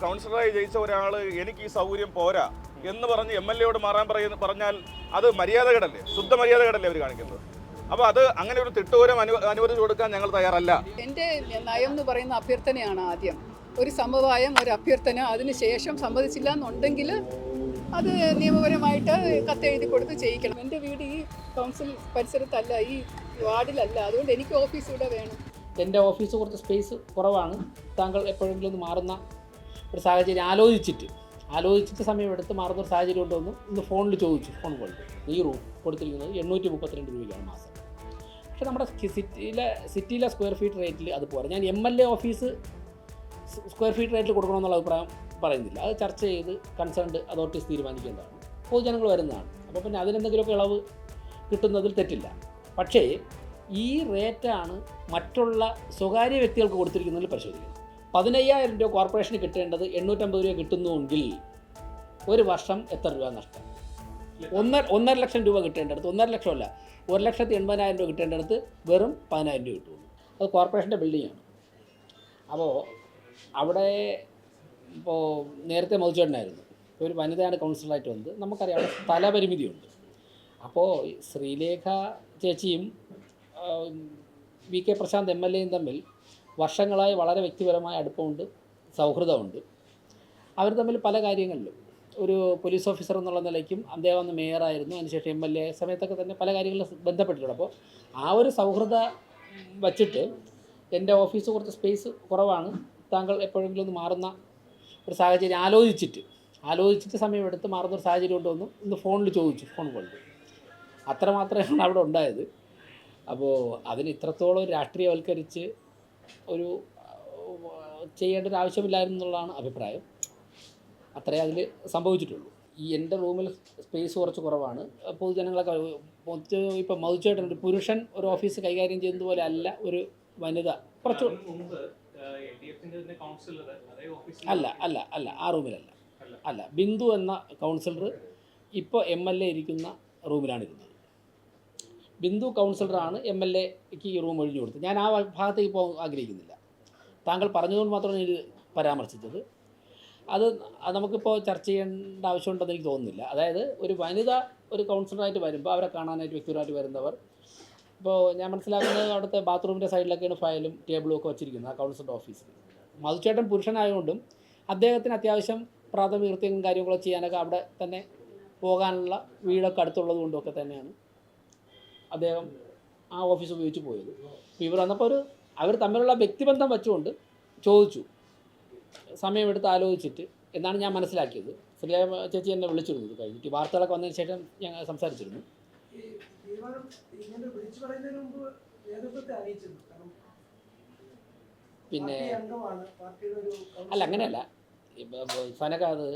കൗൺസിലറായി ജയിച്ച ഒരാൾ എനിക്ക് ഈ സൗകര്യം പോരാ എന്ന് പറഞ്ഞ് എം എൽ എയോട് മാറാൻ പറയുന്ന പറഞ്ഞാൽ അത് മര്യാദകടല്ലേ? ശുദ്ധ മര്യാദകടല്ലേ അവർ കാണിക്കുന്നത്? അപ്പോൾ അത് അങ്ങനെ ഒരു തിട്ടൂരം അനു അനുവദിച്ചു കൊടുക്കാൻ ഞങ്ങൾ തയ്യാറല്ല. എന്റെ നയം എന്ന് പറയുന്ന അഭ്യർത്ഥനയാണ് ആദ്യം. ഒരു സമവായം ഒരു അഭ്യർത്ഥന അതിനുശേഷം സമ്മതിച്ചില്ല എന്നുണ്ടെങ്കിൽ അത് നിയമപരമായിട്ട് കത്തെഴുതി കൊടുത്ത് ചെയ്യിക്കണം. എന്റെ വീട് ഈ കൗൺസിൽ പരിസരത്തല്ല ഈ വാർഡിലല്ല. അതുകൊണ്ട് എനിക്ക് ഓഫീസ് ഇവിടെ വേണം. എന്റെ ഓഫീസ് കുറച്ച് സ്പേസ് കുറവാണ്. താങ്കൾ എപ്പോഴെങ്കിലും ഒന്ന് മാറുന്ന ഒരു സാഹചര്യം ആലോചിച്ചിട്ട് ആലോചിച്ചിട്ട് സമയം എടുത്ത് മാറുന്ന ഒരു സാഹചര്യം ഉണ്ടോന്ന് ഇന്ന് ഫോണിൽ ചോദിച്ചു ഫോൺ കോളിൽ ഈ റൂം കൊടുത്തിരിക്കുന്നത് എണ്ണൂറ്റി മുപ്പത്തിരണ്ട് രൂപയ്ക്കാണ് മാസം. പക്ഷേ നമ്മുടെ സിറ്റിയിലെ സിറ്റിയിലെ സ്ക്വയർ ഫീറ്റ് റേറ്റിൽ അത് പോരാ ഞാൻ M L A office square feet റേറ്റിൽ കൊടുക്കണമെന്നുള്ള അഭിപ്രായം പറയുന്നില്ല. അത് ചർച്ച ചെയ്ത് കൺസേൺഡ് അതോറിറ്റീസ് തീരുമാനിക്കേണ്ടതാണ്. പൊതുജനങ്ങൾ വരുന്നതാണ്. അപ്പോൾ പിന്നെ അതിനെന്തെങ്കിലുമൊക്കെ ഇളവ് കിട്ടുന്നതിൽ തെറ്റില്ല. പക്ഷേ ഈ റേറ്റാണ് മറ്റുള്ള സ്വകാര്യ വ്യക്തികൾക്ക് കൊടുത്തിരിക്കുന്നതിൽ പരിശോധിക്കുന്നത് പതിനയ്യായിരം രൂപ കോർപ്പറേഷന് കിട്ടേണ്ടത് എണ്ണൂറ്റമ്പത് രൂപ കിട്ടുന്നുവെങ്കിൽ ഒരു വർഷം എത്ര രൂപ നഷ്ടം? ഒന്നര ഒന്നര ലക്ഷം രൂപ കിട്ടേണ്ടടുത്ത് ഒന്നര ലക്ഷമല്ല ഒരു ലക്ഷത്തി എൺപതിനായിരം രൂപ കിട്ടേണ്ടടുത്ത് വെറും പതിനായിരം രൂപ കിട്ടുള്ളൂ. അത് കോർപ്പറേഷന്റെ ബിൽഡിങ്ങാണ്. അപ്പോൾ അവിടെ ഇപ്പോൾ നേരത്തെ മധുചേട്ടനായിരുന്നു. ഇപ്പോൾ ഒരു വനിതയാണ് കൗൺസിലറായിട്ട് വന്നത്. നമുക്കറിയാം അവിടെ സ്ഥലപരിമിതിയുണ്ട്. അപ്പോൾ ശ്രീലേഖ ചേച്ചിയും V K Prashanth M L എയും തമ്മിൽ വർഷങ്ങളായി വളരെ വ്യക്തിപരമായ അടുപ്പമുണ്ട് സൗഹൃദമുണ്ട്. അവർ തമ്മിൽ പല കാര്യങ്ങളിലും. ഒരു പോലീസ് ഓഫീസർ എന്നുള്ള നിലയ്ക്കും അദ്ദേഹം അന്ന് മേയറായിരുന്നു അതിനുശേഷം എം എൽ എ സമയത്തൊക്കെ തന്നെ പല കാര്യങ്ങളിലും ബന്ധപ്പെട്ടിട്ടുണ്ട്. അപ്പോൾ ആ ഒരു സൗഹൃദ വച്ചിട്ട് എന്റെ ഓഫീസ് കുറച്ച് സ്പേസ് കുറവാണ്. താങ്കൾ എപ്പോഴെങ്കിലും ഒന്ന് മാറുന്ന ഒരു സാഹചര്യം ആലോചിച്ചിട്ട് ആലോചിച്ചിട്ട് സമയമെടുത്ത് മാറുന്ന ഒരു സാഹചര്യം ഉണ്ടോയെന്ന് ഇന്ന് ഫോണിൽ ചോദിച്ചു ഫോൺ കോളിൽ അത്രമാത്രമാണ് അവിടെ ഉണ്ടായത്. അപ്പോൾ അതിന് ഇത്രത്തോളം രാഷ്ട്രീയവൽക്കരിച്ച് ഒരു ചെയ്യേണ്ട ഒരു ആവശ്യമില്ലായിരുന്നു എന്നുള്ളതാണ് അഭിപ്രായം. അത്രേ അതിൽ സംഭവിച്ചിട്ടുള്ളൂ. ഈ എന്റെ റൂമിൽ സ്പേസ് കുറച്ച് കുറവാണ്. പൊതുജനങ്ങളൊക്കെ പൊതു ഇപ്പം മതിച്ചായിട്ടുണ്ട് ഒരു പുരുഷൻ ഒരു ഓഫീസ് കൈകാര്യം ചെയ്യുന്നത് പോലെ അല്ല ഒരു വനിത കുറച്ച് അല്ല അല്ല അല്ല ആ റൂമിലല്ല. അല്ല. ബിന്ദു എന്ന കൗൺസിലർ ഇപ്പോൾ എം എൽ എ ഇരിക്കുന്ന റൂമിലാണ് ഇരുന്നത് ബിന്ദു കൗൺസിലറാണ് എം എൽ എക്ക് ഈ റൂം ഒഴിഞ്ഞു കൊടുത്തത്. ഞാൻ ആ ഭാഗത്തേക്ക് പോകാൻ ആഗ്രഹിക്കുന്നില്ല. താങ്കൾ പറഞ്ഞതുകൊണ്ട് മാത്രമാണ് ഇത് പരാമർശിച്ചത്. അത് നമുക്കിപ്പോൾ ചർച്ച ചെയ്യേണ്ട ആവശ്യമുണ്ടെന്ന് എനിക്ക് തോന്നുന്നില്ല. അതായത് ഒരു വനിത ഒരു കൗൺസിലറായിട്ട് വരുമ്പോൾ അവരെ കാണാനായിട്ട് വ്യക്തിപരമായിട്ട് വരുന്നവർ ഇപ്പോൾ ഞാൻ മനസ്സിലാക്കുന്നത് അവിടുത്തെ ബാത്റൂമിന്റെ സൈഡിലൊക്കെയാണ് ഫയലും ടേബിളും ഒക്കെ വെച്ചിരിക്കുന്നത് ആ കൗൺസിലർ ഓഫീസിൽ. മധുചേട്ടൻ പുരുഷനായതുകൊണ്ടും അദ്ദേഹത്തിന് അത്യാവശ്യം പ്രാഥമിക കൃത്യങ്ങളും കാര്യങ്ങളൊക്കെ ചെയ്യാനൊക്കെ അവിടെ തന്നെ പോകാനുള്ള വീടൊക്കെ അടുത്തുള്ളത് കൊണ്ടുമൊക്കെ തന്നെയാണ്. അദ്ദേഹം ആ ഓഫീസ് ഉപയോഗിച്ച് പോയത്. ഇവർ വന്നപ്പോൾ ഒരു അവർ തമ്മിലുള്ള വ്യക്തിബന്ധം വെച്ചുകൊണ്ട് ചോദിച്ചു. സമയമെടുത്ത് ആലോചിച്ചിട്ട് എന്നാണ് ഞാൻ മനസ്സിലാക്കിയത്. ശ്രീ ചേച്ചി എന്നെ വിളിച്ചിരുന്നത് കഴിഞ്ഞിട്ട്. വാർത്തകളൊക്കെ വന്നതിന് ശേഷം ഞാൻ സംസാരിച്ചിരുന്നു. പിന്നെ അല്ല അങ്ങനെയല്ല. ഫനകാത്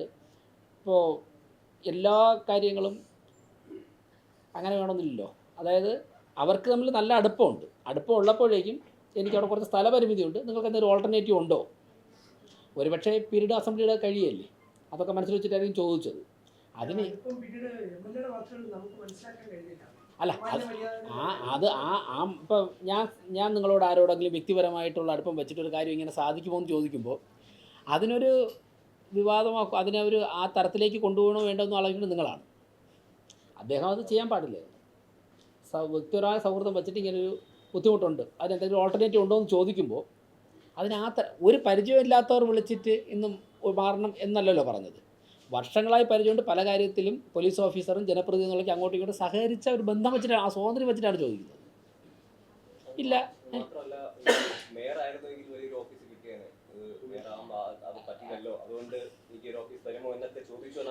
ഇപ്പോൾ എല്ലാ കാര്യങ്ങളും അങ്ങനെ വേണമെന്നില്ലല്ലോ. അതായത് അവർക്ക് തമ്മിൽ നല്ല അടുപ്പമുണ്ട്. അടുപ്പം ഉള്ളപ്പോഴേക്കും എനിക്ക് അവിടെ കുറച്ച് സ്ഥലപരിമിതിയുണ്ട്. നിങ്ങൾക്ക് എന്തെങ്കിലും ഓൾട്ടർനേറ്റീവ് ഉണ്ടോ? ഒരുപക്ഷെ പീരീഡ് അസംബ്ലിയുടെ കഴിയല്ലേ? അതൊക്കെ മനസ്സിൽ വെച്ചിട്ടായിരിക്കും ചോദിച്ചത്. അതിന് അല്ല ആ അത് ആ ആ ഇപ്പം ഞാൻ ഞാൻ നിങ്ങളോട് ആരോടെങ്കിലും വ്യക്തിപരമായിട്ടുള്ള അടുപ്പം വെച്ചിട്ട് ഒരു കാര്യം ഇങ്ങനെ സാധിക്കുമോ എന്ന് ചോദിക്കുമ്പോൾ അതിനൊരു വിവാദമാക്കും അതിനെ ഒരു ആ തരത്തിലേക്ക് കൊണ്ടുപോകണോ വേണ്ടതെന്ന് ആലോചിക്കുന്നത് നിങ്ങളാണ്. അദ്ദേഹം അത് ചെയ്യാൻ പാടില്ലേ. വ്യക്തിപരമായ സൗഹൃദം വെച്ചിട്ട് ഇങ്ങനൊരു ബുദ്ധിമുട്ടുണ്ട്. അതിനെന്തെങ്കിലും ഓൾട്ടർനേറ്റീവ് ഉണ്ടോ എന്ന് ചോദിക്കുമ്പോൾ അതിനകത്ത് ഒരു പരിചയമില്ലാത്തവർ വിളിച്ചിട്ട് ഇന്നും മാറണം എന്നല്ലല്ലോ പറഞ്ഞത്. വർഷങ്ങളായി പരിചയമുണ്ട്. പല കാര്യത്തിലും പോലീസ് ഓഫീസറും ജനപ്രതിനിധികളൊക്കെ അങ്ങോട്ടും ഇങ്ങോട്ടും സഹകരിച്ച ഒരു ബന്ധം വെച്ചിട്ടാണ് ആ സ്വാതന്ത്ര്യം വെച്ചിട്ടാണ് ചോദിക്കുന്നത്. ഇല്ല.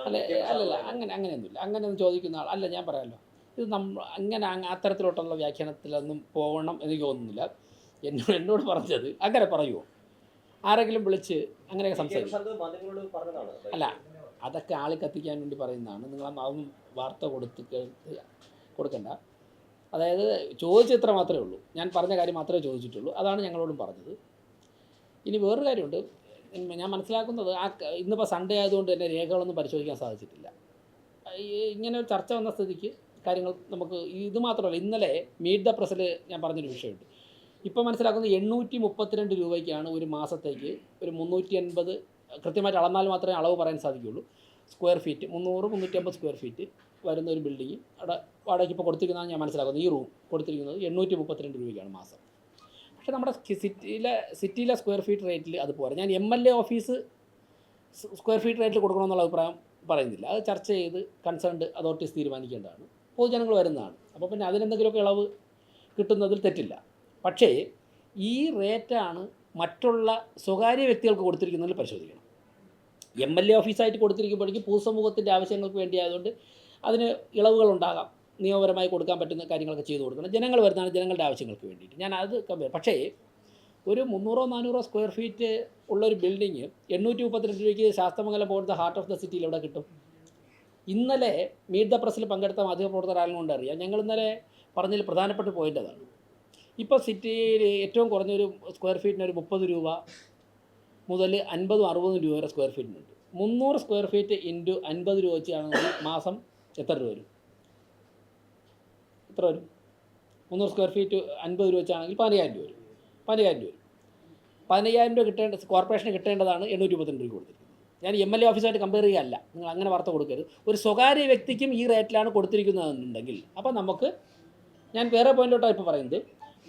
അല്ല അല്ലല്ല. അങ്ങനെ അങ്ങനെയൊന്നുമില്ല. അങ്ങനെയൊന്നും ചോദിക്കുന്ന ആൾ അല്ല ഞാൻ പറയാമല്ലോ ഇത് നമ്മൾ അങ്ങനെ അങ്ങ് അത്തരത്തിലോട്ടുള്ള വ്യാഖ്യാനത്തിലൊന്നും പോകണം എന്ന് തോന്നുന്നില്ല എന്നോട് എന്നോട് പറഞ്ഞത് അങ്ങനെ പറയുമോ ആരെങ്കിലും വിളിച്ച് അങ്ങനെയൊക്കെ സംസാരിക്കും. അല്ല അതൊക്കെ ആളെ കത്തിക്കാൻ വേണ്ടി പറയുന്നതാണ്. നിങ്ങൾ അതൊന്നും വാർത്ത കൊടുത്ത് കൊടുക്കണ്ട. അതായത് ചോദിച്ച ഇത്ര മാത്രമേ ഉള്ളൂ. ഞാൻ പറഞ്ഞ കാര്യം മാത്രമേ ചോദിച്ചിട്ടുള്ളൂ. അതാണ് ഞങ്ങളോടും പറഞ്ഞത്. ഇനി വേറൊരു കാര്യമുണ്ട്. ഞാൻ മനസ്സിലാക്കുന്നത് ആ ഇന്നിപ്പോൾ സൺഡേ ആയതുകൊണ്ട് തന്നെ രേഖകളൊന്നും പരിശോധിക്കാൻ സാധിച്ചിട്ടില്ല. ഇങ്ങനെ ഒരു ചർച്ച വന്ന സ്ഥിതിക്ക് കാര്യങ്ങൾ നമുക്ക് ഇത് മാത്രമല്ല ഇന്നലെ മീറ്റ് ദ പ്രസിൽ ഞാൻ പറഞ്ഞൊരു വിഷയമുണ്ട്. ഇപ്പോൾ മനസ്സിലാക്കുന്നത് എണ്ണൂറ്റി മുപ്പത്തിരണ്ട് രൂപയ്ക്കാണ് ഒരു മാസത്തേക്ക് ഒരു മുന്നൂറ്റി അൻപത് കൃത്യമായിട്ട് അളന്നാൽ മാത്രമേ അളവ് പറയാൻ സാധിക്കുകയുള്ളൂ സ്ക്വയർ ഫീറ്റ് മുന്നൂറ് മുന്നൂറ്റമ്പത് സ്ക്വയർ ഫീറ്റ് വരുന്ന ഒരു ബിൽഡിംഗ് അവിടെ വാടകയ്ക്ക് ഇപ്പോൾ കൊടുത്തിരിക്കുന്നതാണ് ഞാൻ മനസ്സിലാക്കുന്നത്. ഈ റൂം കൊടുത്തിരിക്കുന്നത് എണ്ണൂറ്റി മുപ്പത്തിരണ്ട് രൂപയ്ക്കാണ് മാസം. പക്ഷേ നമ്മുടെ സിറ്റിയിലെ സിറ്റിയിലെ സ്ക്വയർ ഫീറ്റ് റേറ്റിൽ അത് പോരാ. ഞാൻ M L A office square feet റേറ്റിൽ കൊടുക്കണമെന്നുള്ള അഭിപ്രായം പറയുന്നില്ല. അത് ചർച്ച ചെയ്ത് കൺസേൺഡ് അതോറിറ്റീസ് തീരുമാനിക്കേണ്ടതാണ്. പൊതുജനങ്ങൾ വരുന്നതാണ്. അപ്പോൾ പിന്നെ അതിനെന്തെങ്കിലുമൊക്കെ ഇളവ് കിട്ടുന്നതിൽ തെറ്റില്ല. പക്ഷേ ഈ റേറ്റാണ് മറ്റുള്ള സ്വകാര്യ വ്യക്തികൾക്ക് കൊടുത്തിരിക്കുന്നതിൽ പരിശോധിക്കണം. എം എൽ എ ഓഫീസായിട്ട് കൊടുത്തിരിക്കുമ്പോഴേക്കും പൊതുസമൂഹത്തിന്റെ ആവശ്യങ്ങൾക്ക് വേണ്ടി ആയതുകൊണ്ട് അതിന് ഇളവുകളുണ്ടാകാം. നിയമപരമായി കൊടുക്കാൻ പറ്റുന്ന കാര്യങ്ങളൊക്കെ ചെയ്തു കൊടുക്കണം. ജനങ്ങൾ വരുന്നതാണ് ജനങ്ങളുടെ ആവശ്യങ്ങൾക്ക് വേണ്ടിയിട്ട്. ഞാൻ അത് കമ്പയർ പക്ഷേ ഒരു മുന്നൂറോ നാനൂറോ സ്ക്വയർ ഫീറ്റ് ഉള്ളൊരു ബിൽഡിങ് എണ്ണൂറ്റി മുപ്പത്തിരണ്ട് രൂപയ്ക്ക് ശാസ്തമംഗലം പോകുന്ന ഹാർട്ട് ഓഫ് ദ സിറ്റിയിൽ എവിടെ കിട്ടും? ഇന്നലെ മീറ്റ് ദ പ്രസ്സിൽ പങ്കെടുത്ത മാധ്യമപ്രവർത്തകർ കൊണ്ട് അറിയാം. ഞങ്ങൾ ഇന്നലെ പറഞ്ഞതിൽ പ്രധാനപ്പെട്ട പോയിന്റ് അതാണ്. ഇപ്പോൾ സിറ്റിയിൽ ഏറ്റവും കുറഞ്ഞൊരു സ്ക്വയർ ഫീറ്റിന് ഒരു മുപ്പത് രൂപ മുതൽ അൻപതും അറുപതും രൂപ വരെ സ്ക്വയർ ഫീറ്റിനുണ്ട് മുന്നൂറ് സ്ക്വയർ ഫീറ്റ് ഇന്റു അൻപത് രൂപ വെച്ചാണെങ്കിൽ മാസം എത്ര രൂപ വരും? എത്ര വരും? മുന്നൂറ് സ്ക്വയർ ഫീറ്റ് അൻപത് രൂപ വെച്ചാണെങ്കിൽ പതിനയ്യായിരം രൂപ വരും. പതിനയ്യായിരം രൂപ വരും പതിനയ്യായിരം രൂപ കിട്ടേണ്ട കോർപ്പറേഷന് കിട്ടേണ്ടതാണ് എണ്ണൂറ്റി മുപ്പത്തിരണ്ട് രൂപ കൊടുത്തിരിക്കുന്നത് ഞാൻ എം എൽ എ ഓഫീസായിട്ട് കമ്പയർ ചെയ്യുകയല്ല. നിങ്ങൾ അങ്ങനെ വാർത്ത കൊടുക്കരുത്. ഒരു സ്വകാര്യ വ്യക്തിക്കും ഈ റേറ്റിലാണ് കൊടുത്തിരിക്കുന്നതെന്നുണ്ടെങ്കിൽ അപ്പോൾ നമുക്ക് ഞാൻ വേറെ പോയിന്റോട്ടാണ് ഇപ്പോൾ പറയുന്നത്.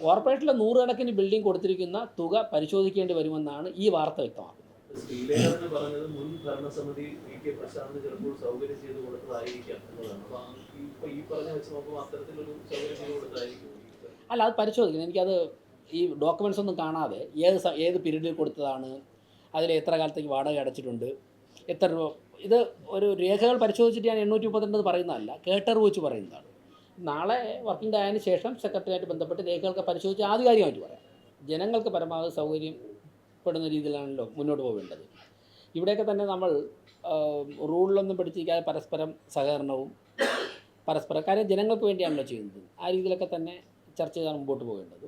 കോർപ്പറേറ്റിലെ നൂറുകണക്കിന് ബിൽഡിംഗ് കൊടുത്തിരിക്കുന്ന തുക പരിശോധിക്കേണ്ടി വരുമെന്നാണ് ഈ വാർത്ത വ്യക്തമാക്കുന്നത്. പറഞ്ഞത് മുൻ ഭരണസമിതി വി കെ പ്രശാന്ത് ചിലപ്പോൾ സൗകര്യം ചെയ്ത് കൊടുത്തതായിരിക്കാം എന്നതാണ്. അപ്പോൾ ഈ- ഇപ്പൊ ഈ പറഞ്ഞ വെച്ച് നോക്കുമ്പോൾ അത്തരത്തിലൊരു സൗകര്യം ചെയ്ത് കൊടുത്തതായിരിക്കും. അല്ല അത് പരിശോധിക്കണം. എനിക്കത് ഈ ഡോക്യുമെന്റ്സ് ഒന്നും കാണാതെ ഏത് ഏത് പീരീഡിൽ കൊടുത്തതാണ് അതിൽ എത്ര കാലത്തേക്ക് വാടക അടച്ചിട്ടുണ്ട്? എത്ര രൂപ? ഇത് ഒരു രേഖകൾ പരിശോധിച്ചിട്ട് ഞാൻ എണ്ണൂറ്റി മുപ്പത്തിരണ്ട് പറയുന്നതല്ല കേട്ടറിവ് വെച്ച് പറയുന്നതാണ്. നാളെ വർക്കിംഗ് ഡേ ആയതിനു ശേഷം സെക്രട്ടറിയായിട്ട് ബന്ധപ്പെട്ട് രേഖകളൊക്കെ പരിശോധിച്ച് ആധികാരികമായിട്ട് പറയാം. ജനങ്ങൾക്ക് പരമാവധി സൗകര്യം പെടുന്ന രീതിയിലാണല്ലോ മുന്നോട്ട് പോകേണ്ടത് ഇവിടെയൊക്കെ തന്നെ നമ്മൾ റൂളിലൊന്നും പിടിച്ചിരിക്കാതെ പരസ്പരം സഹകരണവും പരസ്പര കാര്യം ജനങ്ങൾക്ക് വേണ്ടിയാണല്ലോ ചെയ്യുന്നത്. ആ രീതിയിലൊക്കെ തന്നെ ചർച്ച ചെയ്താണ് മുമ്പോട്ട് പോകേണ്ടത്.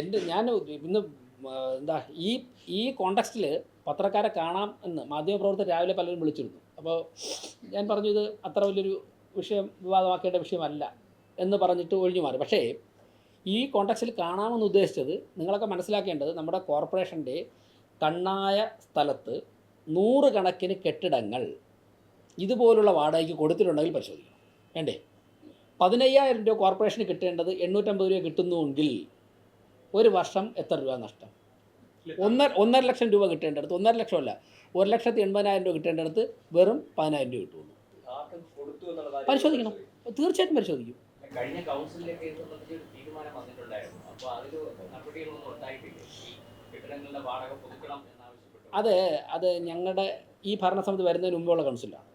എന്റെ ഞാൻ ഇന്ന് എന്താ ഈ ഈ കോണ്ടക്സ്റ്റിൽ പത്രക്കാരെ കാണാം എന്ന് മാധ്യമപ്രവർത്തകർ രാവിലെ പലരും വിളിച്ചിരുന്നു. അപ്പോൾ ഞാൻ പറഞ്ഞു ഇത് അത്ര വലിയൊരു വിഷയം വിവാദമാക്കേണ്ട വിഷയമല്ല എന്ന് പറഞ്ഞിട്ട് ഒഴിഞ്ഞു മാറി. പക്ഷേ ഈ കോണ്ടക്സ്റ്റിൽ കാണാമെന്ന് ഉദ്ദേശിച്ചത് നിങ്ങളൊക്കെ മനസ്സിലാക്കേണ്ടത് നമ്മുടെ കോർപ്പറേഷന്റെ കണ്ണായ സ്ഥലത്ത് നൂറുകണക്കിന് കെട്ടിടങ്ങൾ ഇതുപോലുള്ള വാടകയ്ക്ക് കൊടുത്തിട്ടുണ്ടെങ്കിൽ പരിശോധിക്കണം. വേണ്ടേ? പതിനയ്യായിരം രൂപ കോർപ്പറേഷന് കിട്ടേണ്ടത് എണ്ണൂറ്റമ്പത് രൂപ കിട്ടുന്നുവെങ്കിൽ ഒരു വർഷം എത്ര രൂപ നഷ്ടം? ഒന്നര ഒന്നര ലക്ഷം രൂപ കിട്ടേണ്ടടുത്ത് ഒന്നര ലക്ഷമല്ല ഒരു ലക്ഷത്തി എൺപതിനായിരം രൂപ കിട്ടേണ്ടടുത്ത് വെറും പതിനായിരം രൂപ കിട്ടുള്ളൂ. പരിശോധിക്കണം. തീർച്ചയായിട്ടും പരിശോധിക്കും. കഴിഞ്ഞ സംബന്ധിച്ച് ഒരു തീരുമാനം വന്നിട്ടുണ്ടായിരുന്നു. അപ്പോൾ അതിൽ നടപടികളൊന്നും ഉണ്ടായിട്ടില്ല. കെട്ടിടങ്ങളുടെ വാടക പുതുക്കണം എന്നാവശ്യപ്പെട്ടു. അത് അത് ഞങ്ങളുടെ ഈ ഭരണസമിതി വരുന്നതിന് മുമ്പുള്ള കൗൺസിലാണ്.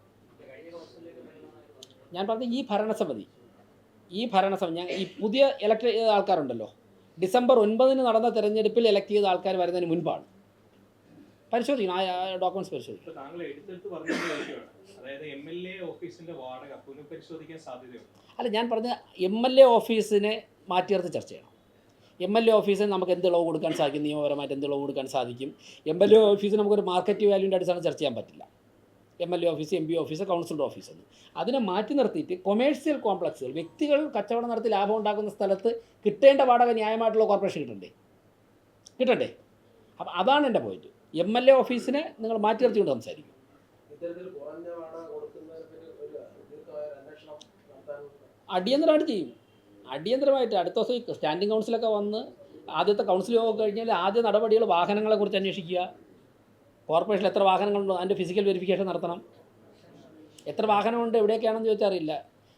ഞാൻ പറഞ്ഞത് ഈ ഭരണസമിതി. ഈ ഭരണസമിതി ഞാൻ ഈ പുതിയ ഇലക്ട്രിക് ആൾക്കാരുണ്ടല്ലോ. ഡിസംബർ ഒൻപതിന് നടന്ന തെരഞ്ഞെടുപ്പിൽ ഇലക്ട് ചെയ്ത ആൾക്കാർ വരുന്നതിന് മുൻപാണ്. പരിശോധിക്കണം. ആ ഡോക്യുമെന്റ്സ് പുനഃപരിശോധിക്കാൻ അല്ല ഞാൻ പറഞ്ഞ എം എൽ എ ഓഫീസിനെ മാറ്റിയെടുത്ത് ചർച്ച ചെയ്യണം. എം എൽ എ ഓഫീസിന് നമുക്ക് എന്ത് ഇളവ് കൊടുക്കാൻ സാധിക്കും? നിയമപരമായിട്ട് എന്ത് ഇളവ് കൊടുക്കാൻ സാധിക്കും? എം എൽ എ ഓഫീസിന് നമുക്കൊരു മാർക്കറ്റ് വാല്യൂന്റെ അടിസ്ഥാനം ചർച്ച ചെയ്യാൻ പറ്റില്ല. M L A office M P office councillor office എന്ന്. അതിനെ മാറ്റി നിർത്തിയിട്ട് കൊമേഴ്സ്യൽ കോംപ്ലക്സുകൾ വ്യക്തികൾ കച്ചവടം നടത്തി ലാഭം ഉണ്ടാക്കുന്ന സ്ഥലത്ത് കിട്ടേണ്ട വാടക ന്യായമായിട്ടുള്ള കോർപ്പറേഷൻ കിട്ടണ്ടേ? കിട്ടണ്ടേ? അപ്പം അതാണ് എന്റെ പോയിന്റ് എം എൽ എ ഓഫീസിനെ നിങ്ങൾ മാറ്റി നിർത്തിക്കൊണ്ട് സംസാരിക്കും. അടിയന്തരമായിട്ട് ചെയ്യും. അടിയന്തരമായിട്ട് അടുത്ത ദിവസം സ്റ്റാൻഡിങ് സ്റ്റാൻഡിംഗ് കൗൺസിലൊക്കെ വന്ന് ആദ്യത്തെ കൗൺസിൽ യോഗം കഴിഞ്ഞാൽ ആദ്യ നടപടികൾ വാഹനങ്ങളെക്കുറിച്ച് അന്വേഷിക്കുക. കോർപ്പറേഷനിൽ എത്ര വാഹനങ്ങളുണ്ടോ അതിന്റെ ഫിസിക്കൽ വെരിഫിക്കേഷൻ നടത്തണം. എത്ര വാഹനമുണ്ട് എവിടെയൊക്കെയാണെന്ന് ചോദിച്ചാൽ അറിയില്ല.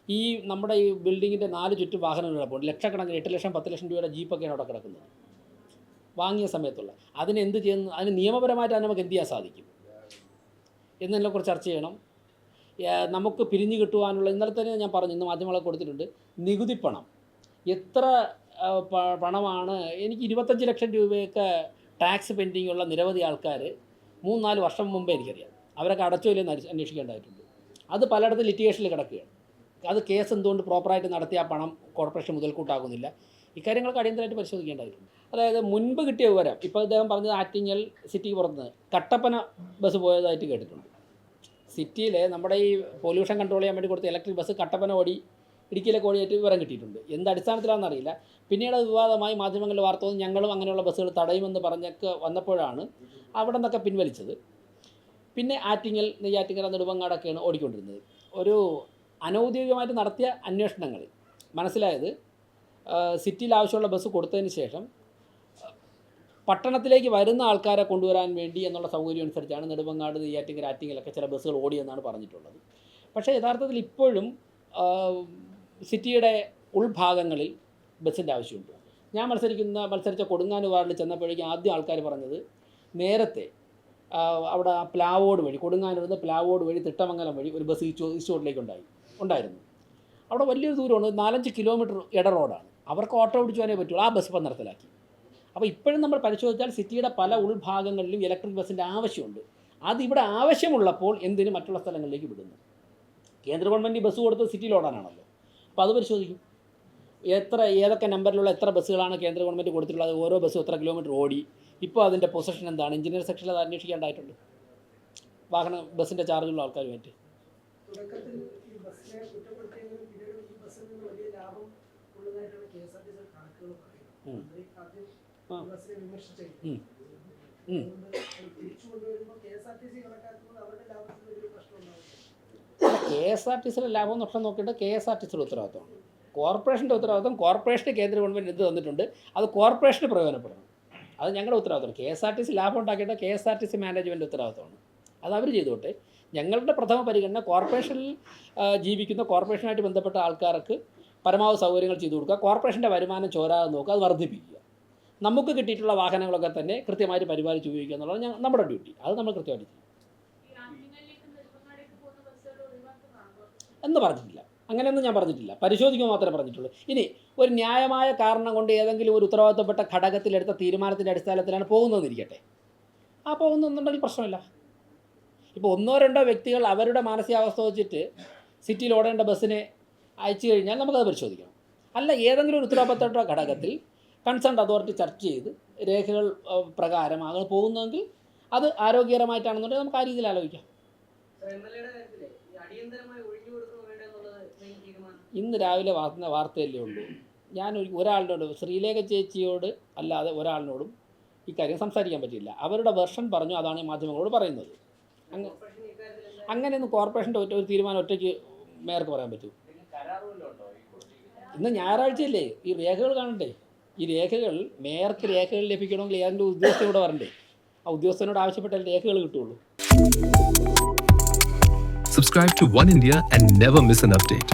ഈ നമ്മുടെ ഈ ബിൽഡിങ്ങിന്റെ നാല് ചുറ്റും വാഹനങ്ങൾ കിടപ്പുണ്ട് ലക്ഷക്കണക്കിന് എട്ട് ലക്ഷം പത്ത് ലക്ഷം രൂപയുടെ ജീപ്പൊക്കെയാണ് അവിടെ കിടക്കുന്നത്. വാങ്ങിയ സമയത്തുള്ള. അതിന് എന്ത് ചെയ്യുന്നു? അതിന് നിയമപരമായിട്ട് നമുക്ക് എന്ത് ചെയ്യാൻ സാധിക്കും? എന്നതിനെ കുറിച്ച് ചർച്ച ചെയ്യണം. നമുക്ക് പിരിഞ്ഞു കിട്ടുവാനുള്ള ഇന്നലെ തന്നെ ഞാൻ പറഞ്ഞു ഇന്ന് മാധ്യമങ്ങളെ കൊടുത്തിട്ടുണ്ട് നികുതി പണം. എത്ര പണമാണ്? എനിക്ക് ഇരുപത്തഞ്ച് ലക്ഷം രൂപയൊക്കെ ടാക്സ് പെൻഡിങ് ഉള്ള നിരവധി ആൾക്കാർ മൂന്നാൽ വർഷം മുമ്പേ എനിക്കറിയാം. അവരൊക്കെ അടച്ചോ ഇല്ലെന്ന് അന്വേ- അന്വേഷിക്കേണ്ടതായിട്ടുണ്ട്. അത് പലയിടത്തും ലിറ്റിഗേഷനിൽ കിടക്കുകയാണ്. അത് കേസ് എന്തുകൊണ്ട് പ്രോപ്പറായിട്ട് നടത്തിയ പണം കോർപ്പറേഷൻ മുതൽക്കൂട്ടാകുന്നില്ല. ഇക്കാര്യങ്ങളൊക്കെ അടിയന്തരമായിട്ട് പരിശോധിക്കേണ്ടതായിട്ടുണ്ട്. അതായത് മുൻപ് കിട്ടിയ വിവരം ഇപ്പോൾ അദ്ദേഹം പറഞ്ഞത് ആറ്റിങ്ങൽ സിറ്റിക്ക് പുറത്ത് കട്ടപ്പന ബസ് പോയതായിട്ട് കേട്ടിട്ടുണ്ട്. സിറ്റിയിലെ നമ്മുടെ ഈ പൊല്യൂഷൻ കൺട്രോൾ ചെയ്യാൻ വേണ്ടി കൊടുത്ത ഇലക്ട്രിക് ബസ് കട്ടപ്പന ഓടി ഇടുക്കിയിലേക്ക് കോഴിയേറ്റ് വിവരം കിട്ടിയിട്ടുണ്ട്. എന്ത് അടിസ്ഥാനത്തിലാണെന്ന് അറിയില്ല പിന്നീട് വിവാദമായി മാധ്യമങ്ങളിൽ വാർത്ത വന്നു ഞങ്ങളും അങ്ങനെയുള്ള ബസ്സുകൾ തടയുമെന്ന് പറഞ്ഞൊക്കെ വന്നപ്പോഴാണ് അവിടെ നിന്നൊക്കെ പിൻവലിച്ചത്. പിന്നെ ആറ്റിങ്ങൽ നെയ്യാറ്റിങ്ങൽ നെടുവങ്ങാടൊക്കെയാണ് ഓടിക്കൊണ്ടിരുന്നത്. ഒരു അനൗദ്യോഗികമായിട്ട് നടത്തിയ അന്വേഷണങ്ങൾ. മനസ്സിലായത് സിറ്റിയിൽ ആവശ്യമുള്ള ബസ് കൊടുത്തതിന് ശേഷം പട്ടണത്തിലേക്ക് വരുന്ന ആൾക്കാരെ കൊണ്ടുവരാൻ വേണ്ടി എന്നുള്ള സൗകര്യം അനുസരിച്ചാണ് നെടുമങ്ങാട് നെയ്യാറ്റിങ്ങൽ ആറ്റിങ്ങലൊക്കെ ചില ബസ്സുകൾ ഓടിയെന്നാണ് പറഞ്ഞിട്ടുള്ളത്. പക്ഷേ യഥാർത്ഥത്തിൽ ഇപ്പോഴും സിറ്റിയുടെ ഉൾഭാഗങ്ങളിൽ ബസ്സിന്റെ ആവശ്യമുണ്ട്. ഞാൻ മത്സരിക്കുന്ന മത്സരിച്ച കൊടുങ്ങാനൂർ വാർഡിൽ ചെന്നപ്പോഴേക്കും ആദ്യം ആൾക്കാർ പറഞ്ഞത് നേരത്തെ അവിടെ പ്ലാവോട് വഴി കൊടുങ്ങാനൂർ നിന്ന് പ്ലാവോട് വഴി തിട്ടമംഗലം വഴി ഒരു ബസ് ഈ ഈസ്റ്റോട്ടിലേക്ക് ഉണ്ടായി ഉണ്ടായിരുന്നു. അവിടെ വലിയൊരു ദൂരമാണ് നാലഞ്ച് കിലോമീറ്റർ ഇട റോഡാണ്. അവർക്ക് ഓട്ടോ ഓടിച്ചു പോകാനേ പറ്റുള്ളൂ ആ ബസ് ഇപ്പം നിർത്തലാക്കി. അപ്പോൾ ഇപ്പോഴും നമ്മൾ പരിശോധിച്ചാൽ സിറ്റിയുടെ പല ഉൾഭാഗങ്ങളിലും ഇലക്ട്രിക് ബസ്സിന്റെ ആവശ്യമുണ്ട്. അത് ഇവിടെ ആവശ്യമുള്ളപ്പോൾ എന്തിന് മറ്റുള്ള സ്ഥലങ്ങളിലേക്ക് വിടുന്നു? കേന്ദ്ര ഗവൺമെന്റ് ബസ് കൊടുത്ത് സിറ്റിയിൽ ഓടാനാണല്ലോ അപ്പോൾ അത് പരിശോധിക്കും. എത്ര ഏതൊക്കെ നമ്പറിലുള്ള എത്ര ബസ്സുകളാണ് കേന്ദ്ര ഗവൺമെന്റ് കൊടുത്തിട്ടുള്ളത് ഓരോ ബസ്സും എത്ര കിലോമീറ്റർ ഓടി ഇപ്പോൾ അതിന്റെ പൊസിഷൻ എന്താണ് എഞ്ചിനീയർ സെക്ഷനിൽ അത് അന്വേഷിക്കേണ്ടതായിട്ടുണ്ട് വാഹന ബസ്സിന്റെ ചാർജുള്ള ആൾക്കാരുമായിട്ട്. ഉം. ഉം. ഉം. അതുകൊണ്ട് അത് തിരിച്ചു കൊണ്ടുവരുമ്പോൾ K S R T C കണക്കാക്കുന്നത് അവരുടെ ലാഭത്തിന് വലിയ പ്രശ്നം ഉണ്ടാവും കെ എസ് ആർ ടി സിയുടെ ലാഭം നഷ്ടം നോക്കിയിട്ട് കെ എസ് ആർ ടി സിയുടെ ഉത്തരവാദിത്തമാണ് കോർപ്പറേഷന്റെ ഉത്തരവാദിത്തം കോർപ്പറേഷന് കേന്ദ്ര ഗവൺമെന്റ് എന്ത് തന്നിട്ടുണ്ട്. അത് കോർപ്പറേഷന് പ്രയോജനപ്പെടണം അത് ഞങ്ങളുടെ ഉത്തരവാദിത്തമാണ് K S R T C ലാഭം ഉണ്ടാക്കിയിട്ട് K S R T C management ഉത്തരവാദിത്തമാണ് അത് അവർ ചെയ്തോട്ടെ ഞങ്ങളുടെ പ്രഥമ പരിഗണന കോർപ്പറേഷനിൽ ജീവിക്കുന്ന കോർപ്പറേഷനുമായിട്ട് ബന്ധപ്പെട്ട ആൾക്കാർക്ക് പരമാവധി സൗകര്യങ്ങൾ ചെയ്തു കൊടുക്കുക. കോർപ്പറേഷന്റെ വരുമാനം ചോരാതെ നോക്കുക. അത് വർദ്ധിപ്പിക്കുക. നമുക്ക് കിട്ടിയിട്ടുള്ള വാഹനങ്ങളൊക്കെ തന്നെ കൃത്യമായിട്ട് പരിപാലിച്ച് ഉപയോഗിക്കുക എന്നുള്ളത് നമ്മുടെ ഡ്യൂട്ടി. അത് നമ്മൾ കൃത്യമായിട്ട് ചെയ്യും. എന്ന് പറഞ്ഞിട്ടില്ല. അങ്ങനെയൊന്നും ഞാൻ പറഞ്ഞിട്ടില്ല. പരിശോധിക്കുക മാത്രമേ പറഞ്ഞിട്ടുള്ളൂ. ഇനി ഒരു ന്യായമായ കാരണം കൊണ്ട് ഏതെങ്കിലും ഒരു ഉത്തരവാദിത്തപ്പെട്ട ഘടകത്തിലെടുത്ത തീരുമാനത്തിന്റെ അടിസ്ഥാനത്തിലാണ് പോകുന്നതെന്നിരിക്കട്ടെ ആ പോകുന്നുണ്ടെങ്കിൽ പ്രശ്നമില്ല. ഇപ്പോൾ ഒന്നോ രണ്ടോ വ്യക്തികൾ അവരുടെ മാനസികാവസ്ഥ വെച്ചിട്ട് സിറ്റിയിൽ ഓടേണ്ട ബസ്സിനെ അയച്ചു കഴിഞ്ഞാൽ നമുക്കത് പരിശോധിക്കണം. അല്ല ഏതെങ്കിലും ഒരു ഉത്തരവാദിത്തപ്പെട്ട ഘടകത്തിൽ കൺസേൺ അതോറിറ്റി ചർച്ച ചെയ്ത് രേഖകൾ പ്രകാരം അത് പോകുന്നതെങ്കിൽ അത് ആരോഗ്യകരമായിട്ടാണെന്നുണ്ടെങ്കിൽ നമുക്ക് ആ രീതിയിൽ ആലോചിക്കാം. ഇന്ന് രാവിലെ വാർത്ത വാർത്തയല്ലേ ഉള്ളൂ. ഞാൻ ഒരു ഒരാളിനോട് ശ്രീലേഖ ചേച്ചിയോട് അല്ലാതെ ഒരാളിനോടും ഇക്കാര്യം സംസാരിക്കാൻ പറ്റില്ല അവരുടെ വെർഷൻ പറഞ്ഞു അതാണ് ഈ മാധ്യമങ്ങളോട് പറയുന്നത്. അങ്ങനെ അങ്ങനെയൊന്നും കോർപ്പറേഷന്റെ ഒറ്റ ഒരു തീരുമാനം ഒറ്റയ്ക്ക് മേയർക്ക് പറയാൻ പറ്റൂ. ഇന്ന് ഞായറാഴ്ചയല്ലേ? ഈ രേഖകൾ കാണണ്ടേ? ഈ രേഖകൾ മേയർക്ക് രേഖകൾ ലഭിക്കണമെങ്കിൽ ഏതെങ്കിലും ഉദ്യോഗസ്ഥൻ വരണ്ടേ? ആ ഉദ്യോഗസ്ഥനോട് ആവശ്യപ്പെട്ടാൽ രേഖകൾ കിട്ടുള്ളൂ Subscribe to One India and never miss an update.